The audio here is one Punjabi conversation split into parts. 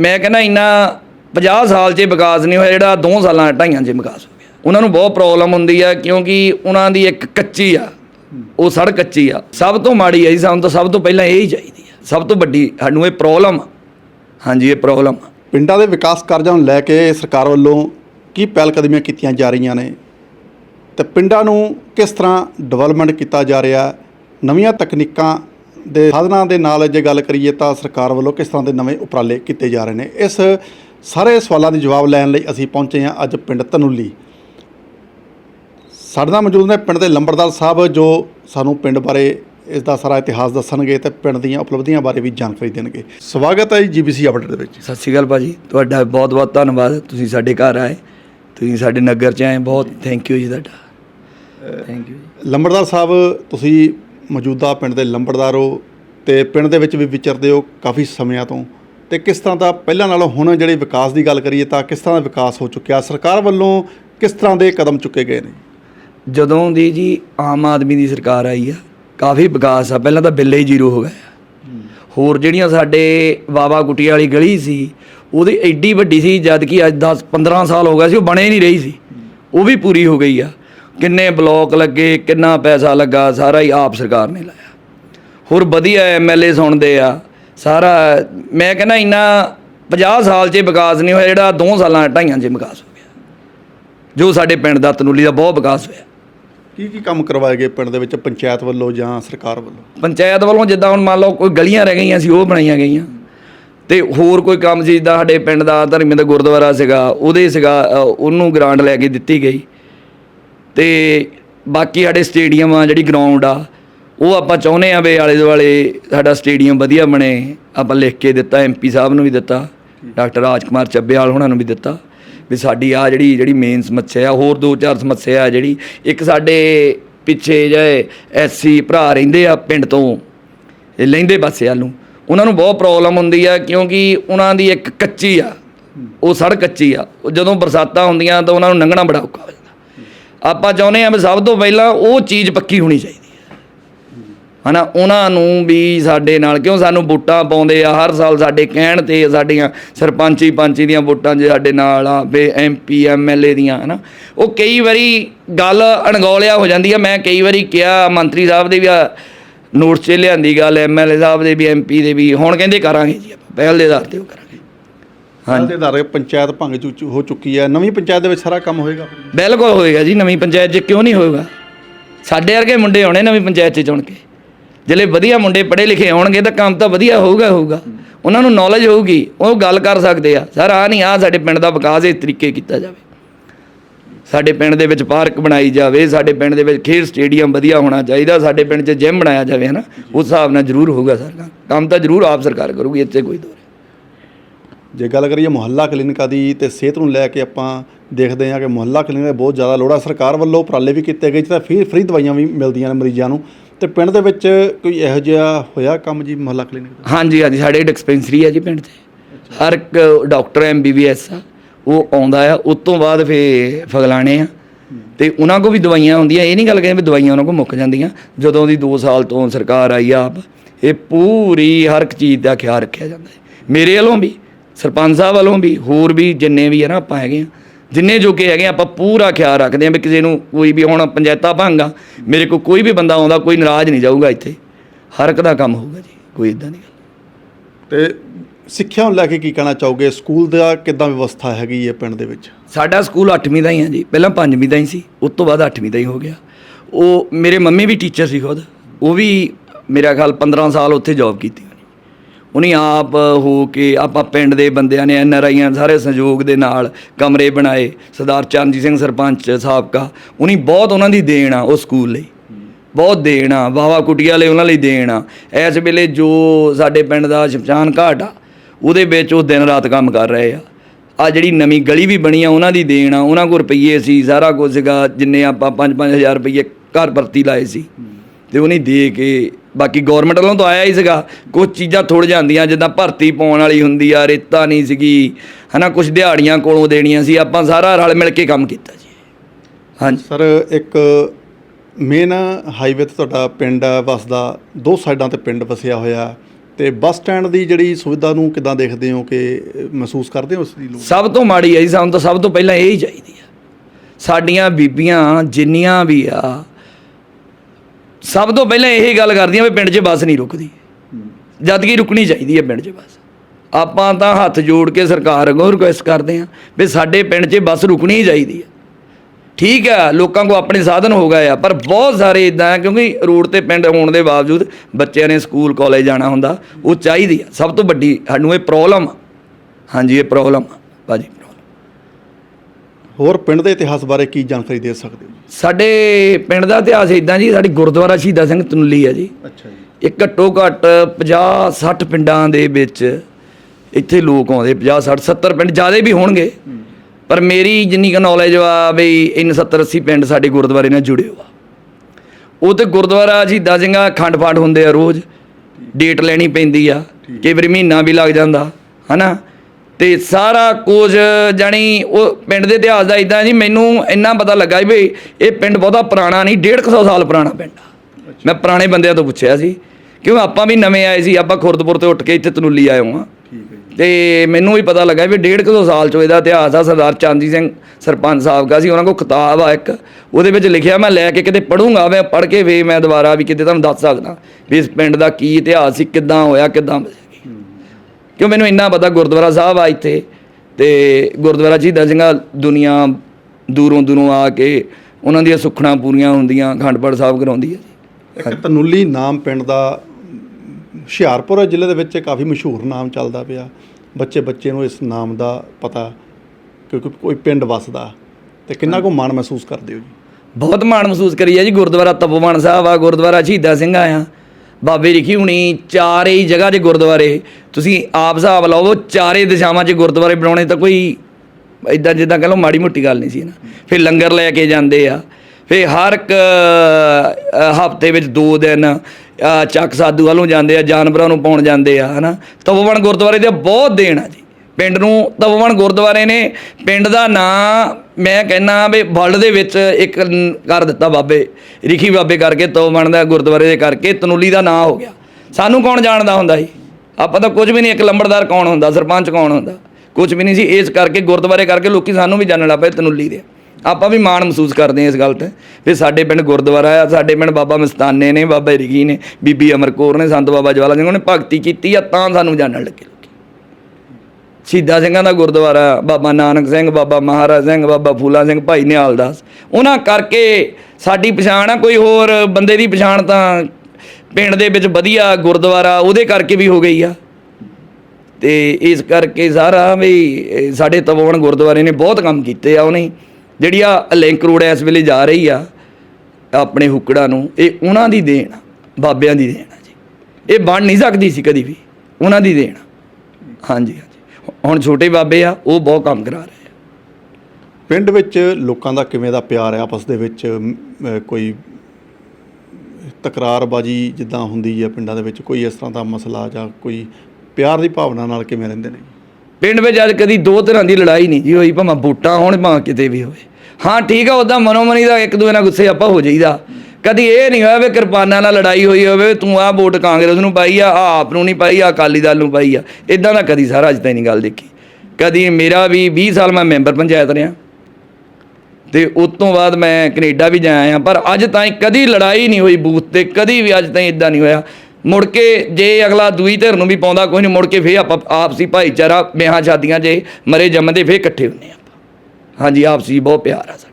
ਮੈਂ ਕਹਿੰਦਾ ਇੰਨਾ 50 ਸਾਲ 'ਚ ਵਿਕਾਸ ਨਹੀਂ ਹੋਇਆ, ਜਿਹੜਾ 2 ਸਾਲਾਂ ਢਾਈਆਂ 'ਚ ਵਿਕਾਸ ਹੋ ਗਿਆ। ਉਹਨਾਂ ਨੂੰ ਬਹੁਤ ਪ੍ਰੋਬਲਮ ਹੁੰਦੀ ਆ, ਕਿਉਂਕਿ ਉਹਨਾਂ ਦੀ ਇੱਕ ਕੱਚੀ ਆ, ਉਹ ਸੜਕ ਕੱਚੀ ਆ। ਸਭ ਤੋਂ ਮਾੜੀ ਆ ਜੀ, ਸਾਨੂੰ ਤਾਂ ਸਭ ਤੋਂ ਪਹਿਲਾਂ ਇਹ ਹੀ ਚਾਹੀਦੀ ਆ। ਸਭ ਤੋਂ ਵੱਡੀ ਸਾਨੂੰ ਇਹ ਪ੍ਰੋਬਲਮ ਆ। ਹਾਂਜੀ, ਇਹ ਪ੍ਰੋਬਲਮ ਆ। ਪਿੰਡਾਂ ਦੇ ਵਿਕਾਸ ਕਾਰਜਾਂ ਨੂੰ ਲੈ ਕੇ ਸਰਕਾਰ ਵੱਲੋਂ ਕੀ ਪਹਿਲ ਕਦਮੀਆਂ ਕੀਤੀਆਂ ਜਾ ਰਹੀਆਂ ਨੇ? ਤੇ ਪਿੰਡਾਂ ਨੂੰ ਕਿਸ ਤਰ੍ਹਾਂ ਡਿਵੈਲਪਮੈਂਟ ਕੀਤਾ ਜਾ ਰਿਹਾ? ਨਵੀਆਂ ਤਕਨੀਕਾਂ ਦੇ ਸਾਧਨਾਂ ਦੇ ਨਾਲ ਜੇ ਗੱਲ ਕਰੀਏ ਤਾਂ ਸਰਕਾਰ ਵੱਲੋਂ ਕਿਸ ਤਰ੍ਹਾਂ ਦੇ ਨਵੇਂ ਉਪਰਾਲੇ ਕੀਤੇ ਜਾ ਰਹੇ ਨੇ? ਇਸ ਸਾਰੇ ਸਵਾਲਾਂ ਦੇ ਜਵਾਬ ਲੈਣ ਲਈ ਅਸੀਂ ਪਹੁੰਚੇ ਹਾਂ ਅੱਜ ਪਿੰਡ ਤਨੂਲੀ ਸਾਡੇ ਨਾਲ ਮੌਜੂਦ ਨੇ ਪਿੰਡ ਦੇ ਲੰਬੜਦਾਰ ਸਾਹਿਬ ਜੋ ਸਾਨੂੰ ਪਿੰਡ ਬਾਰੇ ਇਸ ਦਾ ਸਾਰਾ ਇਤਿਹਾਸ ਦੱਸਣਗੇ ਤੇ ਪਿੰਡ ਦੀਆਂ ਉਪਲਬਧੀਆਂ ਬਾਰੇ ਵੀ ਜਾਣਕਾਰੀ ਦੇਣਗੇ। ਸਵਾਗਤ ਹੈ ਜੀ ਜੀਬੀਸੀ ਅਪਡੇਟ ਦੇ ਵਿੱਚ। ਸਤਿ ਸ਼੍ਰੀ ਅਕਾਲ ਭਾਜੀ। ਤੁਹਾਡਾ ਬਹੁਤ ਬਹੁਤ ਧੰਨਵਾਦ। ਤੁਸੀਂ ਸਾਡੇ ਘਰ ਆਏ। ਤੁਸੀਂ ਸਾਡੇ ਨਗਰ 'ਚ ਆਏ। ਬਹੁਤ ਥੈਂਕ ਯੂ ਜੀ ਤੁਹਾਡਾ। ਥੈਂਕ ਯੂ ਲੰਬੜਦਾਰ ਸਾਹਿਬ ਤੁਸੀਂ ਮੌਜੂਦਾ ਪਿੰਡ ਦੇ ਲੰਬੜਦਾਰ ਹੋ ਤੇ ਪਿੰਡ ਦੇ ਵਿੱਚ ਵੀ ਵਿਚਰਦੇ ਹੋ ਕਾਫੀ ਸਮਿਆਂ ਤੋਂ। ਤੇ ਕਿਸ ਤਰ੍ਹਾਂ ਦਾ ਪਹਿਲਾਂ ਨਾਲੋਂ ਹੁਣ ਜਿਹੜੇ ਵਿਕਾਸ ਦੀ ਗੱਲ ਕਰੀਏ ਤਾਂ ਕਿਸ ਤਰ੍ਹਾਂ ਦਾ ਵਿਕਾਸ ਹੋ ਚੁੱਕਿਆ? ਸਰਕਾਰ ਵੱਲੋਂ ਕਿਸ ਤਰ੍ਹਾਂ ਦੇ ਕਦਮ ਚੁੱਕੇ ਗਏ ਨੇ? ਜਦੋਂ ਦੀ ਜੀ ਆਮ ਆਦਮੀ ਦੀ ਸਰਕਾਰ ਆਈ ਆ ਕਾਫੀ ਵਿਕਾਸ ਆ। ਪਹਿਲਾਂ ਤਾਂ ਬਿੱਲੇ ਹੀ ਜ਼ੀਰੋ ਹੋ ਗਿਆ ਹੋਰ ਜਿਹੜੀਆਂ ਸਾਡੇ ਬਾਬਾ ਕੁੱਟੀ ਵਾਲੀ ਗਲੀ ਸੀ ਉਹਦੀ ਐਡੀ ਵੱਡੀ ਸੀ ਜਦ ਕਿ ਅੱਜ 10 15 ਸਾਲ ਹੋ ਗਏ ਸੀ ਉਹ ਬਣੇ ਨਹੀਂ ਰਹੀ ਸੀ। ਉਹ ਵੀ ਪੂਰੀ ਹੋ ਗਈ ਆ। ਕਿੰਨੇ ਬਲੋਕ ਲੱਗੇ ਕਿੰਨਾ ਪੈਸਾ ਲੱਗਾ ਸਾਰਾ ਹੀ ਆਪ ਸਰਕਾਰ ਨੇ ਲਾਇਆ। ਹੋਰ ਵਧੀਆ ਐਮਐਲਏ ਸੁਣਦੇ ਆ ਸਾਰਾ ਮੈਂ ਕਹਿੰਦਾ ਇੰਨਾ 50 ਸਾਲ 'ਚ ਵਿਕਾਸ ਨਹੀਂ ਹੋਇਆ ਜਿਹੜਾ 2 ਸਾਲਾਂ ਢਾਈਆਂ 'ਚ ਵਿਕਾਸ ਹੋ ਗਿਆ। ਜੋ ਸਾਡੇ ਪਿੰਡ ਦਾ ਤਨੂਲੀ ਦਾ ਬਹੁਤ ਵਿਕਾਸ ਹੋਇਆ। ਕੀ ਕੀ ਕੰਮ ਕਰਵਾਏ ਗਏ ਪਿੰਡ ਦੇ ਵਿੱਚ ਪੰਚਾਇਤ ਵੱਲੋਂ ਜਾਂ ਸਰਕਾਰ ਵੱਲੋਂ? ਪੰਚਾਇਤ ਵੱਲੋਂ ਜਿੱਦਾਂ ਹੁਣ ਮੰਨ ਲਓ ਕੋਈ ਗਲੀਆਂ ਰਹਿ ਗਈਆਂ ਸੀ ਉਹ ਬਣਾਈਆਂ ਗਈਆਂ। ਤੇ ਹੋਰ ਕੋਈ ਕੰਮ ਸੀ ਜਿੱਦਾਂ ਸਾਡੇ ਪਿੰਡ ਦਾ ਧਰਮੀ ਦਾ ਗੁਰਦੁਆਰਾ ਸੀਗਾ ਉਹਦੇ ਸੀਗਾ ਉਹਨੂੰ ਗ੍ਰਾਂਟ ਲੈ ਕੇ ਦਿੱਤੀ ਗਈ। ਤੇ ਬਾਕੀ ਸਾਡੇ ਸਟੇਡੀਅਮ ਆ, ਜਿਹੜੀ ਗਰਾਊਂਡ ਆ, ਉਹ ਆਪਾਂ ਚਾਹੁੰਦੇ ਆ ਵੀ ਆਲੇ ਦੁਆਲੇ ਸਾਡਾ ਸਟੇਡੀਅਮ ਵਧੀਆ ਬਣੇ। ਆਪਾਂ ਲਿਖ ਕੇ ਦਿੱਤਾ ਐਮਪੀ ਸਾਹਿਬ ਨੂੰ ਵੀ ਦਿੱਤਾ, ਡਾਕਟਰ ਰਾਜ ਕੁਮਾਰ ਚੱਬੇਵਾਲ ਹੋਣਾ ਨੂੰ ਵੀ ਦਿੱਤਾ। ਵੀ ਸਾਡੀ ਆ ਜਿਹੜੀ ਜਿਹੜੀ ਮੇਨ ਸਮੱਸਿਆ ਆ, ਹੋਰ ਦੋ ਚਾਰ ਸਮੱਸਿਆ ਆ ਜਿਹੜੀ, ਇੱਕ ਸਾਡੇ ਪਿੱਛੇ ਜੇ ਐਸਸੀ ਭਰਾ ਰਹਿੰਦੇ ਆ ਪਿੰਡ ਤੋਂ, ਇਹ ਲੈਂਦੇ ਪਾਸੇ ਵੱਲ ਨੂੰ, ਉਹਨਾਂ ਨੂੰ ਬਹੁਤ ਪ੍ਰੋਬਲਮ ਹੁੰਦੀ ਆ, ਕਿਉਂਕਿ ਉਹਨਾਂ ਦੀ ਇੱਕ ਕੱਚੀ ਆ, ਉਹ ਸੜਕ ਕੱਚੀ ਆ। ਉਹ ਜਦੋਂ ਬਰਸਾਤਾਂ ਹੁੰਦੀਆਂ ਤਾਂ ਉਹਨਾਂ ਨੂੰ ਲੰਘਣਾ ਬੜਾ ਔਖਾ ਹੋ ਆਪਾਂ ਚਾਹੁੰਦੇ ਆ ਵੀ ਸਭ ਤੋਂ ਪਹਿਲਾਂ ਉਹ ਚੀਜ਼ ਪੱਕੀ ਹੋਣੀ ਚਾਹੀਦੀ ਹੈ। ਹਨਾ, ਉਹਨਾਂ ਨੂੰ ਵੀ ਸਾਡੇ ਨਾਲ, ਕਿਉਂ ਸਾਨੂੰ ਵੋਟਾਂ ਪਾਉਂਦੇ ਆ, ਹਰ ਸਾਲ ਸਾਡੇ ਕਹਿਣ ਤੇ ਸਾਡੀਆਂ ਸਰਪੰਚੀ ਪੰਚੀ ਦੀਆਂ ਵੋਟਾਂ ਜੇ ਸਾਡੇ ਨਾਲ ਆ, ਵੀ ਐਮਪੀ ਐਮਐਲਏ ਦੀਆਂ, ਹਨਾ। ਉਹ ਕਈ ਵਾਰੀ ਗੱਲ ਅਣਗੌਲਿਆ ਹੋ ਜਾਂਦੀ ਆ। ਮੈਂ ਕਈ ਵਾਰੀ ਕਿਹਾ, ਮੰਤਰੀ ਸਾਹਿਬ ਦੇ ਵੀ ਆ ਨੋਟਸ 'ਚ ਲਿਆਂਦੀ ਗੱਲ ਐਮਐਲਏ ਸਾਹਿਬ ਦੇ ਵੀ ਐਮਪੀ ਦੇ ਵੀ, ਹੁਣ ਕਹਿੰਦੇ ਕਰਾਂਗੇ ਜੀ ਆਪਾਂ, ਪਹਿਲ ਦੇ ਆਧਾਰ ਤੇ ਉਹ ਕਰਾਂਗੇ। ਹਾਂਜੀ। ਦੇ ਦਰ ਪੰਚਾਇਤ ਭੰਗ ਚੁ- ਹੋ ਚੁੱਕੀ ਹੈ। ਨਵੀਂ ਪੰਚਾਇਤ ਦੇ ਵਿੱਚ ਸਾਰਾ ਕੰਮ ਹੋਏਗਾ ਬਿਲਕੁਲ ਹੋਏਗਾ ਜੀ ਨਵੀਂ ਪੰਚਾਇਤ 'ਚ ਕਿਉਂ ਨਹੀਂ ਹੋਏਗਾ ਸਾਡੇ ਵਰਗੇ ਮੁੰਡੇ ਆਉਣੇ ਨਵੀਂ ਪੰਚਾਇਤ 'ਚ ਚੁਣ ਕੇ। ਜਿਹੜੇ ਵਧੀਆ ਮੁੰਡੇ ਪੜ੍ਹੇ ਲਿਖੇ ਆਉਣਗੇ ਤਾਂ ਕੰਮ ਤਾਂ ਵਧੀਆ ਹੋਊਗਾ ਹੋਊਗਾ। ਉਹਨਾਂ ਨੂੰ ਨੌਲੇਜ ਹੋਊਗੀ ਉਹ ਗੱਲ ਕਰ ਸਕਦੇ ਆ। ਸਰ ਆ ਨਹੀਂ ਆ ਸਾਡੇ ਪਿੰਡ ਦਾ ਵਿਕਾਸ ਇਸ ਤਰੀਕੇ ਕੀਤਾ ਜਾਵੇ। ਸਾਡੇ ਪਿੰਡ ਦੇ ਵਿੱਚ ਪਾਰਕ ਬਣਾਈ ਜਾਵੇ ਸਾਡੇ ਪਿੰਡ ਦੇ ਵਿੱਚ ਖੇਡ ਸਟੇਡੀਅਮ ਵਧੀਆ ਹੋਣਾ ਚਾਹੀਦਾ ਸਾਡੇ ਪਿੰਡ 'ਚ ਜਿਮ ਬਣਾਇਆ ਜਾਵੇ ਹਨਾ? ਉਸ ਹਿਸਾਬ ਨਾਲ ਜ਼ਰੂਰ ਹੋਊਗਾ ਸਰ ਕੰਮ। ਕੰਮ ਤਾਂ ਜ਼ਰੂਰ ਆਪ ਸਰਕਾਰ ਕਰੂਗੀ ਇੱਥੇ ਕੋਈ ਦੋ ਜੇ ਗੱਲ ਕਰੀਏ ਮੁਹੱਲਾ ਕਲੀਨਿਕਾਂ ਦੀ ਤੇ ਸਿਹਤ ਨੂੰ ਲੈ ਕੇ ਆਪਾਂ ਦੇਖਦੇ ਹਾਂ ਕਿ ਮੁਹੱਲਾ ਕਲੀਨਿਕ ਬਹੁਤ ਜ਼ਿਆਦਾ ਲੋੜ ਆ। ਸਰਕਾਰ ਵੱਲੋਂ ਉਪਰਾਲੇ ਵੀ ਕੀਤੇ ਗਏ ਜਿੱਥੇ ਫ੍ਰੀ ਫ੍ਰੀ ਦਵਾਈਆਂ ਵੀ ਮਿਲਦੀਆਂ ਨੇ ਮਰੀਜ਼ਾਂ ਨੂੰ। ਤੇ ਪਿੰਡ ਦੇ ਵਿੱਚ ਕੋਈ ਇਹੋ ਜਿਹਾ ਹੋਇਆ ਕੰਮ ਜੀ ਮੁਹੱਲਾ ਕਲੀਨਿਕ ਦਾ? ਹਾਂਜੀ ਹਾਂਜੀ ਸਾਡੇ ਡਿਸਪੈਂਸਰੀ ਆ ਜੀ ਪਿੰਡ 'ਚ। ਹਰ ਇੱਕ ਡਾਕਟਰ ਐਮਬੀਬੀਐਸ ਆ ਉਹ ਆਉਂਦਾ ਆ ਉਸ ਤੋਂ ਬਾਅਦ ਫੇ ਫਗਲਾਣੇ ਆ। ਤੇ ਉਹਨਾਂ ਕੋ ਵੀ ਦਵਾਈਆਂ ਹੁੰਦੀਆਂ ਇਹ ਨਹੀਂ ਗੱਲ ਕਹਿੰਦੇ ਵੀ ਦਵਾਈਆਂ ਉਹਨਾਂ ਕੋ ਮੁੱਕ ਜਾਂਦੀਆਂ। ਜਦੋਂ ਦੀ 2 ਸਾਲ ਤੋਂ ਸਰਕਾਰ ਆਈ ਆ ਆਪ ਇਹ ਪੂਰੀ ਹਰ ਇੱਕ ਚੀਜ਼ ਦਾ ਖਿਆਲ ਰੱਖਿਆ ਜਾਂਦਾ ਹੈ। ਮੇਰੇ ਵੱਲੋਂ ਵੀ ਸਰਪੰਚ ਸਾਹਿਬ ਵੱਲੋਂ ਵੀ ਹੋਰ ਵੀ ਜਿੰਨੇ ਵੀ ਆ ਨਾ ਆਪਾਂ ਹੈਗੇ ਆ ਜਿੰਨੇ ਜੋਗੇ ਹੈਗੇ ਆ, ਆਪਾਂ ਪੂਰਾ ਖਿਆਲ ਰੱਖਦੇ ਆ ਵੀ ਕਿਸੇ ਨੂੰ ਕੋਈ ਵੀ ਹੁਣ ਪੰਚਾਇਤਾਂ ਭੰਗਾ ਮੇਰੇ ਕੋ ਕੋਈ ਵੀ ਬੰਦਾ ਆਉਂਦਾ ਕੋਈ ਨਾਰਾਜ਼ ਨਹੀਂ ਜਾਊਗਾ ਇੱਥੇ। ਹਰ ਇੱਕ ਦਾ ਕੰਮ ਹੋਊਗਾ ਜੀ ਕੋਈ ਇਦਾਂ ਨਹੀਂ ਗੱਲ ਤੇ ਸਿੱਖਿਆ ਨੂੰ ਲੈ ਕੇ ਕੀ ਕਹਿਣਾ ਚਾਹੋਗੇ? ਸਕੂਲ ਦਾ ਕਿੱਦਾਂ ਵਿਵਸਥਾ ਹੈਗੀ ਹੈ ਪਿੰਡ ਦੇ ਵਿੱਚ? ਸਾਡਾ ਸਕੂਲ 8ਵੀਂ ਦਾ ਹੀ ਆ ਜੀ ਪਹਿਲਾਂ 5ਵੀਂ ਦਾ ਹੀ ਸੀ ਉਸ ਤੋਂ ਬਾਅਦ 8ਵੀਂ ਦਾ ਹੀ ਹੋ ਗਿਆ। ਉਹ ਮੇਰੇ ਮੰਮੀ ਵੀ ਟੀਚਰ ਸੀ ਖੁਦ ਉਹ ਵੀ ਮੇਰਾ ਖਿਆਲ 15 ਸਾਲ ਉੱਥੇ ਜੌਬ ਕੀਤੀ। ਉਹਨੇ ਆਪ ਹੋ ਕੇ ਆਪਾਂ ਪਿੰਡ ਦੇ ਬੰਦਿਆਂ ਨੇ ਐਨ ਆਰ ਆਈਆਂ ਸਾਰੇ ਸਹਿਯੋਗ ਦੇ ਨਾਲ ਕਮਰੇ ਬਣਾਏ। ਸਰਦਾਰ ਚਰਨਜੀਤ ਸਿੰਘ ਸਰਪੰਚ ਸਾਬਕਾ। ਉਹਨੇ ਬਹੁਤ ਉਹਨਾਂ ਦੀ ਦੇਣ ਆ ਉਹ ਸਕੂਲ ਲਈ। ਬਹੁਤ ਦੇਣ ਆ। ਬਾਵਾ ਕੁਟੀਆ ਲਈ ਉਹਨਾਂ ਲਈ ਦੇਣ ਆ। ਇਸ ਵੇਲੇ ਜੋ ਸਾਡੇ ਪਿੰਡ ਦਾ ਸ਼ਮਸ਼ਾਨ ਘਾਟ ਆ, ਉਹਦੇ ਵਿੱਚ ਉਹ ਦਿਨ ਰਾਤ ਕੰਮ ਕਰ ਰਹੇ ਆ। ਆ ਜਿਹੜੀ ਨਵੀਂ ਗਲੀ ਵੀ ਬਣੀ ਆ, ਉਹਨਾਂ ਦੀ ਦੇਣ ਆ। ਉਹਨਾਂ ਕੋਲ ਰੁਪਈਏ ਸੀ, ਸਾਰਾ ਕੁਝ ਸੀਗਾ। ਜਿੰਨੇ ਆਪਾਂ 5-5000 ਰੁਪਈਏ ਘਰ ਭਰਤੀ ਲਾਏ ਸੀ। ਤੇ ਉਹਨੇ ਦੇ ਕੇ ਬਾਕੀ ਗਵਰਨਮੈਂਟ ਵੱਲੋਂ ਤਾਂ ਆਇਆ ਹੀ ਸੀਗਾ ਕੁਝ ਚੀਜ਼ਾਂ ਥੋੜ ਜਾਂਦੀਆਂ ਜਿੱਦਾਂ ਭਰਤੀ ਪਾਉਣ ਵਾਲੀ ਹੁੰਦੀ ਆ ਰੇਤਾ ਨਹੀਂ ਸੀਗੀ ਹਨਾ ਕੁਝ ਦਿਹਾੜੀਆਂ ਕੋਲੋਂ ਦੇਣੀਆਂ ਸੀ ਆਪਾਂ ਸਾਰਾ ਰਲ ਮਿਲ ਕੇ ਕੰਮ ਕੀਤਾ ਜੀ। ਹਾਂਜੀ। ਸਰ ਇੱਕ ਮੇਨ ਹਾਈਵੇ ਤੇ ਤੁਹਾਡਾ ਪਿੰਡ ਵਸਦਾ ਦੋ ਸਾਈਡਾਂ ਤੇ ਪਿੰਡ ਵਸਿਆ ਹੋਇਆ ਤੇ ਬੱਸ ਸਟੈਂਡ ਦੀ ਜਿਹੜੀ ਸੁਵਿਧਾ ਨੂੰ ਕਿਦਾਂ ਦੇਖਦੇ ਹੋ ਕਿ ਮਹਿਸੂਸ ਕਰਦੇ ਹੋ ਉਸ ਦੀ ਲੋੜ? ਸਭ ਤੋਂ ਮਾੜੀ ਹੈ ਜੀ ਸਾਨੂੰ ਤਾਂ ਸਭ ਤੋਂ ਪਹਿਲਾਂ ਇਹ ਹੀ ਚਾਹੀਦੀ ਆ ਸਾਡੀਆਂ ਬੀਬੀਆਂ ਜਿੰਨੀਆਂ ਵੀ ਆ ਸਭ ਤੋਂ ਪਹਿਲਾਂ ਇਹ ਗੱਲ ਕਰਦੀਆਂ ਵੀ ਪਿੰਡ 'ਚ ਬੱਸ ਨਹੀਂ ਰੁਕਦੀ। ਜਦ ਕਿ ਰੁਕਣੀ ਚਾਹੀਦੀ ਹੈ ਪਿੰਡ 'ਚ ਬੱਸ। ਆਪਾਂ ਤਾਂ ਹੱਥ ਜੋੜ ਕੇ ਸਰਕਾਰ ਅੱਗੋਂ ਰਿਕੁਐਸਟ ਕਰਦੇ ਹਾਂ ਵੀ ਸਾਡੇ ਪਿੰਡ 'ਚ ਬੱਸ ਰੁਕਣੀ ਹੀ ਚਾਹੀਦੀ ਹੈ। ਠੀਕ ਹੈ ਲੋਕਾਂ ਕੋ ਆਪਣੇ ਸਾਧਨ ਹੋ ਗਏ ਆ ਪਰ ਬਹੁਤ ਸਾਰੇ ਇਦਾਂ ਕਿਉਂਕਿ ਰੋਡ ਤੇ ਪਿੰਡ ਹੋਣ ਦੇ ਬਾਵਜੂਦ ਬੱਚਿਆਂ ਨੇ ਸਕੂਲ ਕਾਲਜ ਜਾਣਾ ਹੁੰਦਾ ਉਹ ਚਾਹੀਦੀ ਆ। ਸਭ ਤੋਂ ਵੱਡੀ ਸਾਨੂੰ ਇਹ ਪ੍ਰੋਬਲਮ ਆ। ਹਾਂਜੀ ਇਹ ਪ੍ਰੋਬਲਮ ਆ ਭਾਜੀ। ਹੋਰ ਪਿੰਡ ਦੇ ਇਤਿਹਾਸ ਬਾਰੇ ਕੀ ਜਾਣਕਾਰੀ ਦੇ ਸਕਦੇ ਹੋ? ਸਾਡੇ ਪਿੰਡ ਦਾ ਇਤਿਹਾਸ ਇਦਾਂ ਜੀ ਸਾਡੀ ਗੁਰਦੁਆਰਾ ਸ਼ਹੀਦਾ ਸਿੰਘ ਤਨੁੱਲੀ ਆ ਜੀ। ਅੱਛਾ ਜੀ। ਇਹ ਘੱਟੋ ਘੱਟ 50 60 ਪਿੰਡਾਂ ਦੇ ਵਿੱਚ ਇੱਥੇ ਲੋਕ ਆਉਂਦੇ 50 60 70 ਪਿੰਡ ਜ਼ਿਆਦੇ ਵੀ ਹੋਣਗੇ। ਪਰ ਮੇਰੀ ਜਿੰਨੀ ਕੁ ਨੌਲੇਜ ਆ ਬਈ ਇਨ 70 80 ਪਿੰਡ ਸਾਡੇ ਗੁਰਦੁਆਰੇ ਨਾਲ ਜੁੜੇ ਹੋਆ ਉਹ ਤੇ ਗੁਰਦੁਆਰਾ ਸ਼ਹੀਦਾਂ ਸਿੰਘਾਂ ਅਖੰਡ ਪਾਠ ਹੁੰਦੇ ਆ ਰੋਜ਼। ਡੇਟ ਲੈਣੀ ਪੈਂਦੀ ਆ ਕਈ ਵਾਰੀ ਮਹੀਨਾ ਵੀ ਲੱਗ ਜਾਂਦਾ ਹਨਾ? ਤੇ ਸਾਰਾ ਕੁਝ ਜਾਣੀ ਉਹ ਪਿੰਡ ਦੇ ਇਤਿਹਾਸ ਦਾ ਇਦਾਂ ਜੀ ਮੈਨੂੰ ਇੰਨਾ ਪਤਾ ਲੱਗਾ ਵੀ ਇਹ ਪਿੰਡ ਬਹੁਤਾ ਪੁਰਾਣਾ ਨਹੀਂ 150 ਸਾਲ ਪੁਰਾਣਾ ਪਿੰਡ ਆ। ਮੈਂ ਪੁਰਾਣੇ ਬੰਦਿਆਂ ਤੋਂ ਪੁੱਛਿਆ ਸੀ ਕਿਉਂ ਆਪਾਂ ਵੀ ਨਵੇਂ ਆਏ ਸੀ ਆਪਾਂ ਖੁਰਦਪੁਰ ਤੋਂ ਉੱਠ ਕੇ ਇੱਥੇ ਤਨੁੱਲੀ ਆਏ ਹਾਂ ਤੇ ਮੈਨੂੰ ਵੀ ਪਤਾ ਲੱਗਾ ਵੀ 150 ਸਾਲ ਚੋਂ ਇਹਦਾ ਇਤਿਹਾਸ ਆ ਸਰਦਾਰ ਚਾਂਦੀ ਸਿੰਘ ਸਰਪੰਚ ਸਾਹਿਬ ਦਾ ਸੀ ਉਹਨਾਂ ਕੋਲ ਕਿਤਾਬ ਆ ਇੱਕ ਉਹਦੇ ਵਿੱਚ ਲਿਖਿਆ ਮੈਂ ਲੈ ਕੇ ਕਿਤੇ ਪੜੂੰਗਾ ਮੈਂ ਪੜ੍ਹ ਕੇ ਵੇ ਮੈਂ ਦੁਬਾਰਾ ਵੀ ਕਿਤੇ ਤੁਹਾਨੂੰ ਦੱਸ ਸਕਦਾ ਵੀ ਇਸ ਪਿੰਡ ਦਾ ਕੀ ਇਤਿਹਾਸ ਸੀ ਕਿੱਦਾਂ ਹੋਇਆ ਕਿੱਦਾਂ ਕਿਉਂ ਮੈਨੂੰ ਇੰਨਾ ਪਤਾ ਗੁਰਦੁਆਰਾ ਸਾਹਿਬ ਆ ਇੱਥੇ ਤੇ ਗੁਰਦੁਆਰਾ ਸ਼ਹੀਦਾਂ ਸਿੰਘਾਂ ਦੁਨੀਆ ਦੂਰੋਂ ਦੂਰੋਂ ਆ ਕੇ ਉਹਨਾਂ ਦੀਆਂ ਸੁੱਖਣਾ ਪੂਰੀਆਂ ਹੁੰਦੀਆਂ ਅਖੰਡ ਪਾਠ ਸਾਹਿਬ ਕਰਾਉਂਦੀ ਹੈ ਜੀ। ਇੱਕ ਤਨੂਲੀ ਨਾਮ ਪਿੰਡ ਦਾ ਹੁਸ਼ਿਆਰਪੁਰ ਜ਼ਿਲ੍ਹੇ ਦੇ ਵਿੱਚ ਕਾਫੀ ਮਸ਼ਹੂਰ ਨਾਮ ਚੱਲਦਾ ਪਿਆ। ਬੱਚੇ ਬੱਚੇ ਨੂੰ ਇਸ ਨਾਮ ਦਾ ਪਤਾ ਕਿਉਂਕਿ ਕੋਈ ਪਿੰਡ ਵਸਦਾ ਤੇ ਕਿੰਨਾ ਕੁ ਮਾਣ ਮਹਿਸੂਸ ਕਰਦੇ ਹੋ ਜੀ? ਬਹੁਤ ਮਾਣ ਮਹਿਸੂਸ ਕਰੀਏ ਜੀ ਗੁਰਦੁਆਰਾ ਤਪੋਵਨ ਸਾਹਿਬ ਆ ਗੁਰਦੁਆਰਾ ਸ਼ਹੀਦਾਂ ਸਿੰਘ ਆ ਬਾਬੇ ਰਿਖੀ ਹੁਣੀ ਚਾਰੇ ਹੀ ਜਗ੍ਹਾ 'ਚ ਗੁਰਦੁਆਰੇ। ਤੁਸੀਂ ਆਪ ਹਿਸਾਬ ਲਾਓ ਚਾਰੇ ਦਿਸ਼ਾਵਾਂ 'ਚ ਗੁਰਦੁਆਰੇ ਬਣਾਉਣੇ ਤਾਂ ਕੋਈ ਇਦਾਂ ਜਿੱਦਾਂ ਕਹ ਲਓ ਮਾੜੀ ਮੋਟੀ ਗੱਲ ਨਹੀਂ ਸੀ ਨਾ। ਫਿਰ ਲੰਗਰ ਲੈ ਕੇ ਜਾਂਦੇ ਆ। ਫਿਰ ਹਰ ਇੱਕ ਹਫ਼ਤੇ ਵਿੱਚ ਦੋ ਦਿਨ ਚੱਕ ਸਾਧੂ ਵੱਲੋਂ ਜਾਂਦੇ ਆ, ਜਾਨਵਰਾਂ ਨੂੰ ਪਾਉਣ ਜਾਂਦੇ ਆ, ਹਨਾ। ਤਪੋਵਨ ਗੁਰਦੁਆਰੇ ਦੇ ਬਹੁਤ ਦੇਣ ਆ ਜੀ। ਪਿੰਡ ਨੂੰ ਤਪੋਵਨ ਗੁਰਦੁਆਰੇ ਨੇ। ਪਿੰਡ ਦਾ ਨਾਂ ਮੈਂ ਕਹਿੰਨਾ ਵੀ ਵਰਲਡ ਦੇ ਵਿੱਚ ਇੱਕ ਕਰ ਦਿੱਤਾ ਬਾਬੇ, ਰਿਖੀ ਬਾਬੇ ਕਰਕੇ ਤਪੋਵਨ ਦਾ ਗੁਰਦੁਆਰੇ ਦੇ ਕਰਕੇ, ਤਨੂਲੀ ਦਾ ਨਾਂ ਹੋ ਗਿਆ। ਸਾਨੂੰ ਕੌਣ ਜਾਣਦਾ ਹੁੰਦਾ ਸੀ? ਆਪਾਂ ਤਾਂ ਕੁਝ ਵੀ ਨਹੀਂ, ਇੱਕ ਲੰਬੜਦਾਰ ਕੌਣ ਹੁੰਦਾ, ਸਰਪੰਚ ਕੌਣ ਹੁੰਦਾ? ਕੁਝ ਵੀ ਨਹੀਂ ਸੀ, ਇਸ ਕਰਕੇ, ਗੁਰਦੁਆਰੇ ਕਰਕੇ ਲੋਕੀ ਸਾਨੂੰ ਵੀ ਜਾਣਨ ਲੱਗ ਪਏ ਤਨੂਲੀ ਦੇ। ਆਪਾਂ ਵੀ ਮਾਣ ਮਹਿਸੂਸ ਕਰਦੇ ਹਾਂ ਇਸ ਗੱਲ ਤੇ, ਵੀ ਸਾਡੇ ਪਿੰਡ ਗੁਰਦੁਆਰਾ ਆ, ਸਾਡੇ ਪਿੰਡ ਬਾਬਾ ਮਸਤਾਨੇ ਨੇ, ਬਾਬਾ ਰਿਗੀ ਨੇ, ਬੀਬੀ ਅਮਰਕੌਰ ਨੇ, ਸੰਤ ਬਾਬਾ ਜਵਾਲਾ ਸਿੰਘ ਨੇ ਭਗਤੀ ਕੀਤੀ ਆ, ਤਾਂ ਸਾਨੂੰ ਜਾਣਨ ਲੱਗੇ। ਸ਼ਹੀਦਾਂ ਸਿੰਘਾਂ ਦਾ ਗੁਰਦੁਆਰਾ ਬਾਬਾ ਨਾਨਕ ਸਿੰਘ ਬਾਬਾ ਮਹਾਰਾਜ ਸਿੰਘ ਬਾਬਾ ਫੂਲਾ ਸਿੰਘ ਭਾਈ ਨਿਹਾਲ ਦਾਸ। ਉਹਨਾਂ ਕਰਕੇ ਸਾਡੀ ਪਛਾਣ ਆ ਕੋਈ ਹੋਰ ਬੰਦੇ ਦੀ ਪਛਾਣ ਤਾਂ ਪਿੰਡ ਦੇ ਵਿੱਚ ਵਧੀਆ ਗੁਰਦੁਆਰਾ ਉਹਦੇ ਕਰਕੇ ਵੀ ਹੋ ਗਈ ਆ। ਤੇ ਇਸ ਕਰਕੇ ਸਾਰਾ ਵੀ ਸਾਡੇ ਤਵੋਣ ਗੁਰਦੁਆਰੇ ਨੇ ਬਹੁਤ ਕੰਮ ਕੀਤੇ ਆ ਉਹਨੇ। ਜਿਹੜੀ ਆ ਲਿੰਕ ਰੋਡ ਇਸ ਵੇਲੇ ਜਾ ਰਹੀ ਆ ਆਪਣੇ ਹੁਕੜਾ ਨੂੰ ਇਹ ਉਹਨਾਂ ਦੀ ਦੇਣ ਆ, ਬਾਬਿਆਂ ਦੀ ਦੇਣ ਆ ਜੀ। ਇਹ ਬਣ ਨਹੀਂ ਸਕਦੀ ਸੀ ਕਦੀ ਵੀ ਉਹਨਾਂ ਦੀ ਦੇਣ ਆ। ਹਾਂਜੀ ਹਾਂਜੀ। ਹੁਣ ਛੋਟੇ ਬਾਬੇ ਆ ਉਹ ਬਹੁਤ ਕੰਮ ਕਰਾ ਰਹੇ ਆ। ਪਿੰਡ ਵਿੱਚ ਲੋਕਾਂ ਦਾ ਕਿਵੇਂ ਦਾ ਪਿਆਰ ਹੈ? ਆਪਸ ਦੇ ਵਿੱਚ ਮ, ਅ, ਕੋਈ ਤਕਰਾਰਬਾਜੀ ਜਿੱਦਾਂ ਹੁੰਦੀ ਹੈ ਪਿੰਡਾਂ ਦੇ ਵਿੱਚ? ਕੋਈ ਇਸ ਤਰ੍ਹਾਂ ਦਾ ਮਸਲਾ ਜਾਂ ਕੋਈ ਪਿਆਰ ਦੀ ਭਾਵਨਾ ਨਾਲ ਕਿਵੇਂ ਰਹਿੰਦੇ ਨੇ? ਪਿੰਡ ਵਿੱਚ ਅੱਜ ਕਦੀ ਦੋ ਤਰ੍ਹਾਂ ਦੀ ਲੜਾਈ ਨਹੀਂ ਜੀ ਹੋਈ ਭਾਵੇਂ ਵੋਟਾਂ ਹੋਣ ਭਾਵੇਂ ਕਿਤੇ ਵੀ ਹੋਵੇ। ਹਾਂ ਠੀਕ ਆ ਉਦਾਂ ਮਨੋਮਨੀ ਦਾ ਇੱਕ ਦੂਜੇ ਨਾਲ ਗੁੱਸੇ ਆਪਾਂ ਹੋ ਜਾਈਦਾ। ਕਦੀ ਇਹ ਨਹੀਂ ਹੋਇਆ ਵੀ ਕਿਰਪਾਨਾਂ ਨਾਲ ਲੜਾਈ ਹੋਈ ਹੋਵੇ ਤੂੰ ਆਹ ਵੋਟ ਕਾਂਗਰਸ ਨੂੰ ਪਾਈ ਆ, ਆਹ ਆਪ ਨੂੰ ਨਹੀਂ ਪਾਈ ਆ ਅਕਾਲੀ ਦਲ ਨੂੰ ਪਾਈ ਆ। ਇਦਾਂ ਦਾ ਕਦੀ ਸਾਰਾ ਅੱਜ ਤਾਈ ਨਹੀਂ ਗੱਲ ਦੇਖੀ। ਕਦੀ ਮੇਰਾ ਵੀ 20 ਸਾਲ ਮੈਂ ਮੈਂਬਰ ਪੰਚਾਇਤ ਰਿਹਾ। ਤੇ ਉਸ ਤੋਂ ਬਾਅਦ ਮੈਂ ਕੈਨੇਡਾ ਵੀ ਜਾ ਆਇਆ, ਪਰ ਅੱਜ ਤਾਈਂ ਕਦੀ ਲੜਾਈ ਨਹੀਂ ਹੋਈ ਬੂਥ ਤੇ, ਕਦੀ ਵੀ ਅੱਜ ਤਾਈਂ ਇਦਾਂ ਨਹੀਂ ਹੋਇਆ। ਮੁੜ ਕੇ ਜੇ ਅਗਲਾ ਦੂਈ ਧਿਰ ਨੂੰ ਵੀ ਪਾਉਂਦਾ ਕੋਈ ਨਹੀਂ, ਮੁੜ ਕੇ ਫੇਰ ਆਪਾਂ ਆਪਸੀ ਭਾਈਚਾਰਾ ਵਿਆਹਾਂ ਸ਼ਾਦੀਆਂ ਜੇ ਮਰੇ ਜੰਮਦੇ ਫੇਰ ਇਕੱਠੇ ਹੁੰਨੇ ਆਪਾਂ। ਹਾਂਜੀ, ਆਪਸੀ ਬਹੁਤ ਪਿਆਰ ਆ ਸਾਡਾ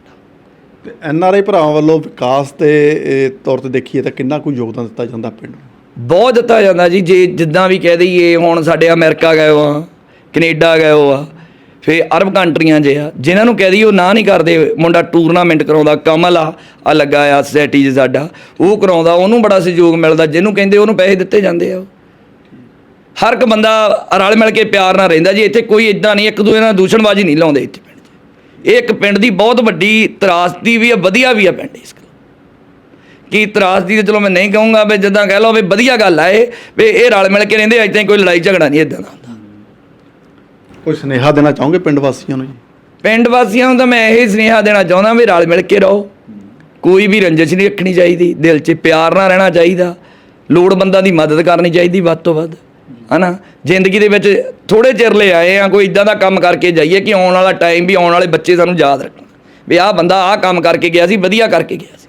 ਤੇ ਐਨ ਆਰ ਆਈ ਭਰਾਵਾਂ ਵੱਲੋਂ ਵਿਕਾਸ ਦੇ ਤੌਰ ਤੇ ਦੇਖੀਏ ਤਾਂ ਕਿੰਨਾ ਕੁ ਯੋਗਦਾਨ ਦਿੱਤਾ ਜਾਂਦਾ ਪਿੰਡ ਨੂੰ? ਬਹੁਤ ਦਿੱਤਾ ਜਾਂਦਾ ਜੀ, ਜੇ ਜਿੱਦਾਂ ਵੀ ਕਹਿ ਦਈਏ, ਹੁਣ ਸਾਡੇ ਅਮਰੀਕਾ ਗਏ ਹੋ ਆ, ਕੈਨੇਡਾ ਗਏ ਹੋ ਆ ਫੇ ਅਰਬ ਕੰਟਰੀਆਂ ਜੇ ਆ, ਜਿਨ੍ਹਾਂ ਨੂੰ ਕਹਿ ਦਈਏ ਉਹ ਨਾ ਨਹੀਂ ਕਰਦੇ, ਮੁੰਡਾ ਟੂਰਨਾਮੈਂਟ ਕਰਾਉਂਦਾ, ਕਮਲ ਆ ਆ ਲੱਗਾ ਆ ਸੋਸਾਇਟੀ 'ਚ ਸਾਡਾ, ਉਹ ਕਰਾਉਂਦਾ, ਉਹਨੂੰ ਬੜਾ ਸਹਿਯੋਗ ਮਿਲਦਾ, ਜਿਹਨੂੰ ਕਹਿੰਦੇ ਉਹਨੂੰ ਪੈਸੇ ਦਿੱਤੇ ਜਾਂਦੇ ਆ ਹਰ ਇੱਕ ਬੰਦਾ ਰਲ ਮਿਲ ਕੇ ਪਿਆਰ ਨਾਲ ਰਹਿੰਦਾ ਜੀ, ਇੱਥੇ ਕੋਈ ਇਦਾਂ ਨਹੀਂ, ਇੱਕ ਦੂਜੇ ਨਾਲ ਦੂਸ਼ਣਬਾਜ਼ੀ ਨਹੀਂ ਲਾਉਂਦੇ ਇੱਥੇ। ਇਹ ਇੱਕ ਪਿੰਡ ਦੀ ਬਹੁਤ ਵੱਡੀ ਤਰਾਸਦੀ ਵੀ ਆ ਵਧੀਆ ਵੀ ਆ ਪਿੰਡ ਇਸ ਕੀ ਤਰਾਸਦੀ ਤੇ ਚਲੋ ਮੈਂ ਨਹੀਂ ਕਹੂੰਗਾ ਵੀ ਜਿੱਦਾਂ ਕਹਿ ਲਓ ਵੀ ਵਧੀਆ ਗੱਲ ਆ ਇਹ ਵੀ ਇਹ ਰਲ ਮਿਲ ਕੇ ਰਹਿੰਦੇ ਅਜੇ ਕੋਈ ਲੜਾਈ ਝਗੜਾ ਨਹੀਂ ਇਦਾਂ ਦਾ ਹੁੰਦਾ। ਕੋਈ ਸੁਨੇਹਾ ਦੇਣਾ ਚਾਹੋਗੇ ਪਿੰਡ ਵਾਸੀਆਂ ਨੂੰ ਜੀ? ਪਿੰਡ ਵਾਸੀਆਂ ਨੂੰ ਤਾਂ ਮੈਂ ਇਹ ਸੁਨੇਹਾ ਦੇਣਾ ਚਾਹੁੰਦਾ ਵੀ ਰਲ ਮਿਲ ਕੇ ਰਹੋ। ਕੋਈ ਵੀ ਰੰਜਿਸ਼ ਨਹੀਂ ਰੱਖਣੀ ਚਾਹੀਦੀ ਦਿਲ 'ਚ ਪਿਆਰ ਨਾਲ ਰਹਿਣਾ ਚਾਹੀਦਾ। ਲੋੜਵੰਦਾਂ ਦੀ ਮਦਦ ਕਰਨੀ ਚਾਹੀਦੀ ਵੱਧ ਤੋਂ ਵੱਧ। ਹਨਾ? ਜ਼ਿੰਦਗੀ ਦੇ ਵਿੱਚ ਥੋੜੇ ਚਿਰ ਲਈ ਆਏ ਆ ਕੋਈ ਇਦਾਂ ਦਾ ਕੰਮ ਕਰਕੇ ਜਾਈਏ ਕਿ ਆਉਣ ਵਾਲਾ ਟਾਈਮ ਵੀ ਆਉਣ ਵਾਲੇ ਬੱਚੇ ਸਾਨੂੰ ਯਾਦ ਰੱਖਣ। ਵੀ ਆਹ ਬੰਦਾ ਆਹ ਕੰਮ ਕਰਕੇ ਗਿਆ ਸੀ ਵਧੀਆ ਕਰਕੇ ਗਿਆ ਸੀ।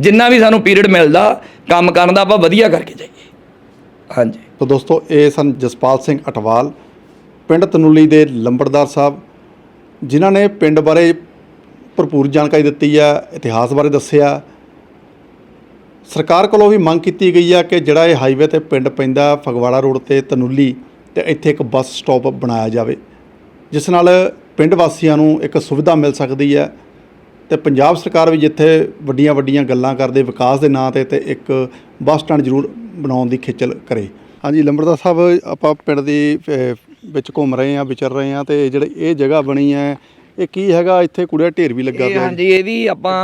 ਜਿੰਨਾ ਵੀ ਸਾਨੂੰ ਪੀਰੀਅਡ ਮਿਲਦਾ ਕੰਮ ਕਰਨ ਦਾ ਆਪਾਂ ਵਧੀਆ ਕਰਕੇ ਜਾਈਏ। ਹਾਂਜੀ। ਤਾਂ ਦੋਸਤੋ ਇਹ ਸਨ ਜਸਪਾਲ ਸਿੰਘ ਅਟਵਾਲ ਪਿੰਡ ਤਨੂਲੀ ਦੇ ਲੰਬੜਦਾਰ ਸਾਹਿਬ ਜਿਨ੍ਹਾਂ ਨੇ ਪਿੰਡ ਬਾਰੇ ਭਰਪੂਰ ਜਾਣਕਾਰੀ ਦਿੱਤੀ ਆ ਇਤਿਹਾਸ ਬਾਰੇ ਦੱਸਿਆ ਸਰਕਾਰ ਕੋਲੋਂ ਵੀ ਮੰਗ ਕੀਤੀ ਗਈ ਆ ਕਿ ਜਿਹੜਾ ਇਹ ਹਾਈਵੇ ਤੇ ਪਿੰਡ ਪੈਂਦਾ ਫਗਵਾੜਾ ਰੋਡ ਤੇ ਤਨੂਲੀ ਤੇ ਇੱਥੇ ਇੱਕ ਬੱਸ ਸਟਾਪ ਬਣਾਇਆ ਜਾਵੇ, ਜਿਸ ਨਾਲ ਪਿੰਡ ਵਾਸੀਆਂ ਨੂੰ ਇੱਕ ਸੁਵਿਧਾ ਮਿਲ ਸਕਦੀ ਹੈ ਤੇ ਪੰਜਾਬ ਸਰਕਾਰ ਵੀ ਜਿੱਥੇ ਵੱਡੀਆਂ ਵੱਡੀਆਂ ਗੱਲਾਂ ਕਰਦੇ ਵਿਕਾਸ ਦੇ ਨਾਂ ਤੇ ਤੇ ਇੱਕ ਬੱਸ ਸਟੈਂਡ ਜ਼ਰੂਰ ਬਣਾਉਣ ਦੀ ਖੇਚਲ ਕਰੇ। ਹਾਂਜੀ, ਲੰਬੜਦਾਰ ਸਾਹਿਬ, ਆਪਾਂ ਪਿੰਡ ਦੀ ਵਿੱਚ ਘੁੰਮ ਰਹੇ ਹਾਂ, ਵਿਚਰ ਰਹੇ ਹਾਂ ਤੇ ਜਿਹੜੇ ਇਹ ਜਗ੍ਹਾ ਬਣੀ ਹੈ ਇਹ ਕੀ ਹੈਗਾ? ਇੱਥੇ ਕੂੜਾ ਢੇਰ ਵੀ ਲੱਗਾ ਇਹ ਪਿਆ। ਹਾਂਜੀ ਇਹਦੀ ਆਪਾਂ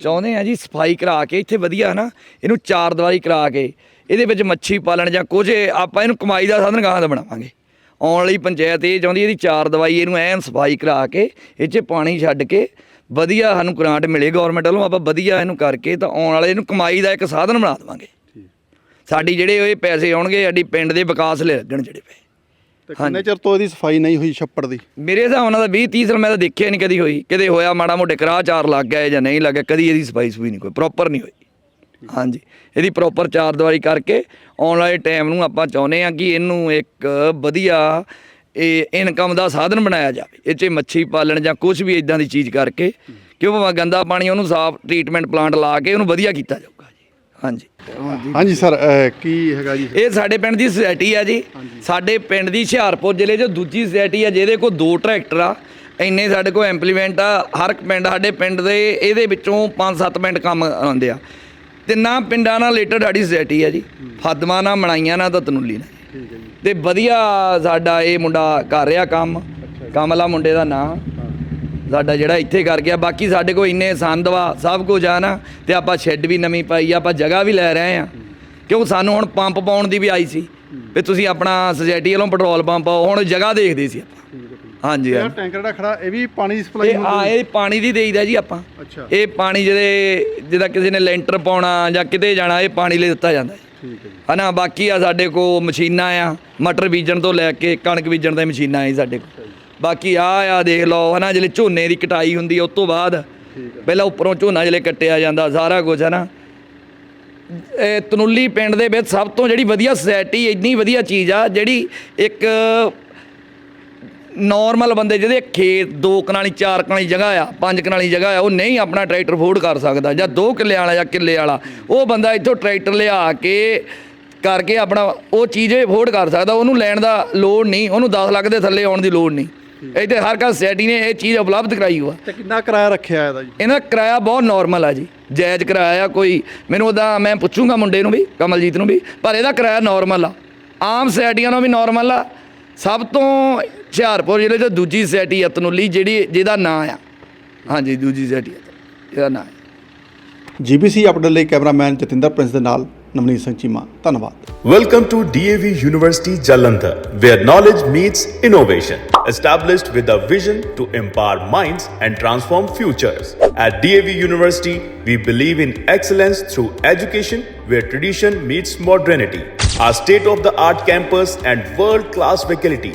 ਚਾਹੁੰਦੇ ਆ ਜੀ ਸਫ਼ਾਈ ਕਰਾ ਕੇ ਇੱਥੇ ਵਧੀਆ ਨਾ ਇਹਨੂੰ ਚਾਰ ਦੀਵਾਰੀ ਕਰਾ ਕੇ ਇਹਦੇ ਵਿੱਚ ਮੱਛੀ ਪਾਲਣ ਜਾਂ ਕੁਝ ਆਪਾਂ ਇਹਨੂੰ ਕਮਾਈ ਦਾ ਸਾਧਨ ਗਾਹਾਂ ਦਾ ਬਣਾਵਾਂਗੇ। ਆਉਣ ਵਾਲੀ ਪੰਚਾਇਤ ਇਹ ਚਾਹੁੰਦੀ ਇਹਦੀ ਚਾਰ ਦਵਾਈ ਇਹਨੂੰ ਐਨ ਸਫ਼ਾਈ ਕਰਾ ਕੇ ਇਹ 'ਚ ਪਾਣੀ ਛੱਡ ਕੇ ਵਧੀਆ ਸਾਨੂੰ ਗ੍ਰਾਂਟ ਮਿਲੇ ਗਵਰਨਮੈਂਟ ਵੱਲੋਂ ਆਪਾਂ ਵਧੀਆ ਇਹਨੂੰ ਕਰਕੇ ਤਾਂ ਆਉਣ ਵਾਲੇ ਇਹਨੂੰ ਕਮਾਈ ਦਾ ਇੱਕ ਸਾਧਨ ਬਣਾ ਦੇਵਾਂਗੇ। ਸਾਡੀ ਜਿਹੜੇ ਇਹ ਪੈਸੇ ਆਉਣਗੇ ਸਾਡੀ ਪਿੰਡ ਦੇ ਵਿਕਾਸ ਲਈ ਲੱਗਣ ਜਿਹੜੇ ਪਏ। ਤੇ ਕਿੰਨੇ ਚਿਰ ਤੋਂ ਇਹਦੀ ਸਫ਼ਾਈ ਨਹੀਂ ਹੋਈ ਛੱਪੜ ਦੀ? ਮੇਰੇ ਹਿਸਾਬ ਨਾਲ ਤਾਂ 20 30 ਸਾਲ ਮੈਂ ਤਾਂ ਦੇਖਿਆ ਨਹੀਂ ਕਦੀ ਹੋਈ। ਕਦੇ ਹੋਇਆ ਮਾੜਾ ਮੋਟੇ ਕਰਾਹ ਚਾਰ ਲੱਗ ਗਿਆ ਜਾਂ ਨਹੀਂ ਲੱਗਿਆ ਕਦੀ ਇਹਦੀ ਸਫ਼ਾਈ ਸੁਈ ਨਹੀਂ ਕੋਈ ਪ੍ਰੋਪਰ ਨਹੀਂ ਹੋਈ। ਹਾਂਜੀ। ਇਹਦੀ ਪ੍ਰੋਪਰ ਚਾਰ ਦੀਵਾਰੀ ਕਰਕੇ ਆਉਣ ਵਾਲੇ ਟਾਈਮ ਨੂੰ ਆਪਾਂ ਚਾਹੁੰਦੇ ਹਾਂ ਕਿ ਇਹਨੂੰ ਇੱਕ ਵਧੀਆ ਇਹ ਇਨਕਮ ਦਾ ਸਾਧਨ ਬਣਾਇਆ ਜਾਵੇ। ਇਹ 'ਚ ਮੱਛੀ ਪਾਲਣ ਜਾਂ ਕੁਝ ਵੀ ਇਦਾਂ ਦੀ ਚੀਜ਼ ਕਰਕੇ ਕਿ ਉਹ ਭਾਵੇਂ ਗੰਦਾ ਪਾਣੀ ਉਹਨੂੰ ਸਾਫ਼ ਟ੍ਰੀਟਮੈਂਟ ਪਲਾਂਟ ਲਾ ਕੇ ਉਹਨੂੰ ਵਧੀਆ ਕੀਤਾ ਜਾਊਗਾ। ਜੀ ਹਾਂਜੀ। ਹਾਂਜੀ। ਸਰ ਕੀ ਹੈਗਾ ਜੀ? ਇਹ ਸਾਡੇ ਪਿੰਡ ਦੀ ਸੁਸਾਇਟੀ ਆ ਜੀ। ਸਾਡੇ ਪਿੰਡ ਦੀ ਹੁਸ਼ਿਆਰਪੁਰ ਜ਼ਿਲ੍ਹੇ 'ਚ ਦੂਜੀ ਸੁਸਾਇਟੀ ਆ ਜਿਹਦੇ ਕੋਲ ਦੋ ਟਰੈਕਟਰ ਆ ਇੰਨੇ ਸਾਡੇ ਕੋਲ ਇੰਪਲੀਮੈਂਟ ਆ। ਹਰ ਪਿੰਡ ਸਾਡੇ ਪਿੰਡ ਦੇ ਇਹਦੇ ਵਿੱਚੋਂ 5-7 ਪਿੰਡ ਕੰਮ ਆਉਂਦੇ ਆ। ਤਿੰਨਾਂ ਪਿੰਡਾਂ ਨਾਲ ਰਿਲੇਟਡ ਸਾਡੀ ਸੁਸਾਇਟੀ ਆ ਜੀ। ਫਾਦਮਾ ਨਾਲ ਮਣਾਈਆਂ ਨਾਲ ਤਾਂ ਤਨੂਲੀ ਨਾਲ। ਠੀਕ ਹੈ ਜੀ। ਤੇ ਵਧੀਆ ਸਾਡਾ ਇਹ ਮੁੰਡਾ ਕਰ ਰਿਹਾ ਕੰਮ। ਕਮਲਾ ਮੁੰਡੇ ਦਾ ਨਾਂ। ਸਾਡਾ ਜਿਹੜਾ ਇੱਥੇ ਕਰ ਗਿਆ ਬਾਕੀ ਸਾਡੇ ਕੋਲ ਇੰਨੇ ਸੰਦ ਵਾ ਸਭ ਕੁਝ ਆ ਨਾ ਤੇ ਆਪਾਂ ਸ਼ੈੱਡ ਵੀ ਨਵੀਂ ਪਾਈ ਆ ਆਪਾਂ ਜਗ੍ਹਾ ਵੀ ਲੈ ਰਹੇ ਆ। ਕਿਉਂ ਸਾਨੂੰ ਹੁਣ ਪੰਪ ਪਾਉਣ ਦੀ ਵੀ ਆਈ ਸੀ ਵੀ ਤੁਸੀਂ ਆਪਣਾ ਸੁਸਾਇਟੀ ਵੱਲੋਂ ਪੈਟਰੋਲ ਪੰਪ ਪਾਓ ਹੁਣ ਜਗ੍ਹਾ ਦੇਖਦੇ ਸੀ ਆਪਾਂ। ਹਾਂਜੀ ਇਹ। ਟੈਂਕਰ ਜਿਹੜਾ ਖੜਾ ਇਹ ਵੀ ਪਾਣੀ ਦੀ ਸਪਲਾਈ ਇਹ ਆ ਇਹ ਪਾਣੀ ਦੀ ਦੇਈਦਾ ਜੀ ਆਪਾਂ। ਅੱਛਾ। ਇਹ ਪਾਣੀ ਜਿਹਦੇ ਜਿਹਦਾ ਕਿਸੇ ਨੇ ਲੈਂਟਰ ਪਾਉਣਾ ਜਾਂ ਕਿਤੇ ਜਾਣਾ ਇਹ ਪਾਣੀ ਲਈ ਦਿੱਤਾ ਜਾਂਦਾ ਠੀਕ ਹੈ ਹਨਾ ਬਾਕੀ ਆ ਸਾਡੇ ਕੋ ਮਸ਼ੀਨਾਂ ਆ ਮਟਰ ਬੀਜਣ ਤੋਂ ਲੈ ਕੇ ਕਣਕ ਬੀਜਣ ਦੀਆਂ ਮਸ਼ੀਨਾਂ ਆ ਸਾਡੇ ਕੋਲ। ਬਾਕੀ ਆ ਆ ਦੇਖ ਲਓ ਹਨਾ ਜਿਹੜੇ ਝੋਨੇ ਦੀ ਕਟਾਈ ਹੁੰਦੀ ਆ ਉਸ ਤੋਂ ਬਾਅਦ ਪਹਿਲਾਂ ਉੱਪਰੋਂ ਝੋਨਾ ਜਿਹੜੇ ਕੱਟਿਆ ਜਾਂਦਾ ਸਾਰਾ ਕੁਝ ਹਨਾ। ਇਹ ਤਨੂਲੀ ਪਿੰਡ ਦੇ ਵਿੱਚ ਸਭ ਤੋਂ ਜਿਹੜੀ ਵਧੀਆ ਸੁਸਾਇਟੀ ਇੰਨੀ ਵਧੀਆ ਚੀਜ਼ ਆ ਜਿਹੜੀ ਇੱਕ ਨਾਰਮਲ ਬੰਦੇ ਜਿਹਦੇ ਖੇਤ ਦੋ ਕਨਾਲੀ ਚਾਰ ਕਨਾਲੀ ਜਗ੍ਹਾ ਆ ਪੰਜ ਕਨਾਲੀ ਜਗ੍ਹਾ ਆ ਉਹ ਨਹੀਂ ਆਪਣਾ ਟਰੈਕਟਰ ਫੋਰਡ ਕਰ ਸਕਦਾ ਜਾਂ ਦੋ ਕਿੱਲੇ ਵਾਲਾ ਜਾਂ ਕਿੱਲੇ ਵਾਲਾ। ਉਹ ਬੰਦਾ ਇੱਥੋਂ ਟਰੈਕਟਰ ਲਿਆ ਕੇ ਕਰਕੇ ਆਪਣਾ ਉਹ ਚੀਜ਼ ਫੋਰਡ ਕਰ ਸਕਦਾ ਉਹਨੂੰ ਲੈਣ ਦਾ ਲੋੜ ਨਹੀਂ ਉਹਨੂੰ 10 ਲੱਖ ਦੇ ਥੱਲੇ ਆਉਣ ਦੀ ਲੋੜ ਨਹੀਂ। ਇੱਥੇ ਹਰ ਕਾ ਸੋਸਾਇਟੀ ਨੇ ਇਹ ਚੀਜ਼ ਉਪਲਬਧ ਕਰਾਈ ਹੋਆ। ਤੇ ਕਿੰਨਾ ਕਿਰਾਇਆ ਰੱਖਿਆ ਇਹਦਾ ਜੀ? ਇਹਨਾਂ ਕਿਰਾਇਆ ਬਹੁਤ ਨਾਰਮਲ ਆ ਜੀ। ਜਾਇਜ਼ ਕਿਰਾਇਆ ਆ ਕੋਈ ਮੈਨੂੰ ਉਹਦਾ ਮੈਂ ਪੁੱਛੂੰਗਾ ਮੁੰਡੇ ਨੂੰ ਵੀ ਕਮਲਜੀਤ ਨੂੰ ਵੀ ਪਰ ਇਹਦਾ ਕਿਰਾਇਆ ਨਾਰਮਲ ਆ। ਆਮ ਸੋਸਾਇਟੀਆਂ ਨਾਲੋਂ ਵੀ ਨਾਰਮਲ ਆ। ਸਭ ਤੋਂ ਹੁਸ਼ਿਆਰਪੁਰ ਜ਼ਿਲ੍ਹੇ 'ਚ ਦੂਜੀ ਸੋਸਾਇਟੀ ਆ ਤਨੂਲੀ ਜਿਹੜੀ ਜਿਹਦਾ ਨਾਂ ਆ। ਹਾਂਜੀ ਦੂਜੀ ਸੋਸਾਇਟੀ ਆ ਇਹਦਾ ਨਾਂ ਜੀਬੀਸੀ ਅਪਡੇਟ ਲਈ ਕੈਮਰਾਮੈਨ ਜਤਿੰਦਰ ਪ੍ਰਿੰਸ ਦੇ ਨਾਲ Welcome to ધન્યવાદ University to where knowledge meets innovation. established with a vision to empower minds and transform futures. At DAV University, we believe in excellence through education where tradition meets modernity. Our state of the art campus and world class faculty